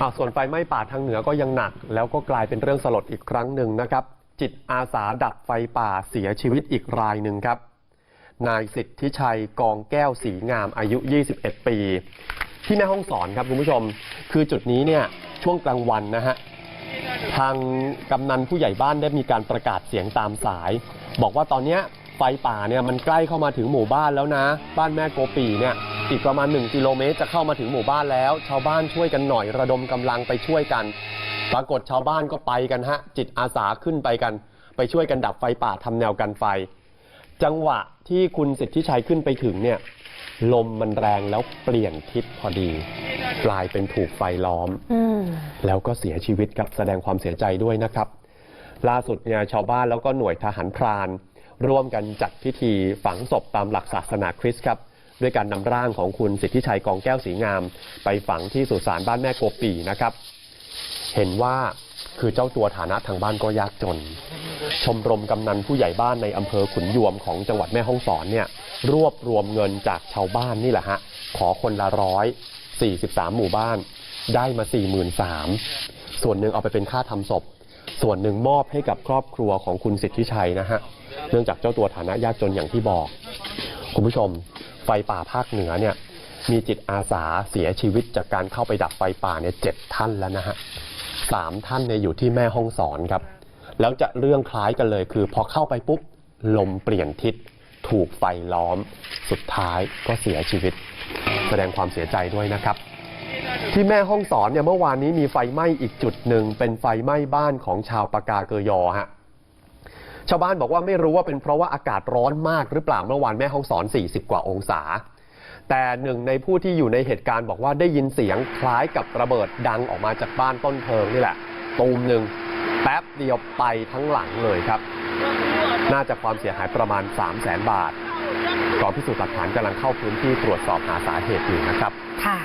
อ่าส่วนไฟไหม้ป่าทางเหนือก็ยังหนัก แล้วก็กลายเป็นเรื่องสลดอีกครั้งหนึ่งนะครับ จิตอาสาดับไฟป่าเสียชีวิตอีกรายหนึ่งครับ นายสิทธิชัยกองแก้วสีงามอายุ 21 ปี ที่แม่ห้องสอนครับคุณผู้ชม คือจุดนี้เนี่ยช่วงกลางวันนะฮะทางกำนันผู้ใหญ่บ้านได้มีการประกาศเสียงตามสาย บอกว่าตอนนี้ไฟป่าเนี่ยมันใกล้เข้ามาถึงหมู่บ้านแล้วนะ บ้านแม่โกปีเนี่ย อีกประมาณ 1 กิโลเมตรจะเข้ามาถึงหมู่บ้านแล้ว ชาวบ้านช่วยกันหน่อยระดมกำลังไปช่วยกัน ปรากฏชาวบ้านก็ไปกันฮะ จิตอาสาขึ้นไปกัน ไปช่วยกันดับไฟป่าทำแนวกันไฟ จังหวะที่คุณสิทธิชัยขึ้นไปถึงเนี่ยลมมันแรงแล้วเปลี่ยนทิศพอดี กลายเป็นถูกไฟล้อม อืม แล้วก็เสียชีวิตครับแสดงความเสียใจด้วยนะครับ ล่าสุดเนี่ยชาวบ้านแล้วก็หน่วยทหารพราน ร่วมกันจัดพิธีฝังศพตามหลักศาสนาคริสต์ครับ ด้วยการนำร่างของคุณสิทธิชัยกองแก้วสีงาม ไปฝังที่สุสานบ้านแม่โกปีนะครับ เห็นว่าคือเจ้าตัวฐานะทางบ้านก็ยากจน ชมรมกำนันผู้ใหญ่บ้านในอำเภอขุนยวมของจังหวัดแม่ฮ่องสอนเนี่ยรวบรวมเงินจากชาวบ้านนี่แหละฮะขอคนละร้อย43 หมู่บ้าน ได้มา 43,000ส่วนหนึ่งเอาไปเป็นค่าทำศพ ส่วนหนึ่งมอบให้กับครอบครัวของคุณสิทธิชัยนะฮะเนื่องจากเจ้าตัวฐานะยากจนอย่างที่บอก คุณผู้ชม ไฟป่าภาคเหนือเนี่ยมีจิตอาสาเสียชีวิตจากการเข้าไปดับไฟป่าเนี่ยเจ็ดท่านแล้วนะฮะสามท่านเนี่ยอยู่ที่แม่ห้องสอนครับ แล้วจะเรื่องคล้ายกันเลยคือ พอเข้าไปปุ๊บลมเปลี่ยนทิศถูกไฟล้อม สุดท้ายก็เสียชีวิต แสดงความเสียใจด้วยนะครับ ที่แม่ห้องสอนเนี่ยเมื่อวานนี้มีไฟไหม้อีกจุดหนึ่งเป็นไฟไหม้บ้านของชาวปากาเกยอฮะ ชาวบ้านบอกว่าไม่รู้ว่าเป็นเพราะว่าอากาศร้อนมากหรือเปล่าเมื่อวานแม่ห้องสอน 40 กว่าองศา แต่หนึ่งในผู้ที่อยู่ในเหตุการณ์บอกว่าได้ยินเสียงคล้ายกับระเบิดดังออกมาจากบ้านต้นเพลิงนี่แหละตูมหนึ่งแป๊บเดียวไปทั้งหลังเลยครับ น่าจะความเสียหายประมาณ 3 0 0แสนบาทกองพิสูจน์หลักฐานกำลังเข้าพื้นที่ตรวจสอบหาสาเหตุอยู่นะครับ ค่ะ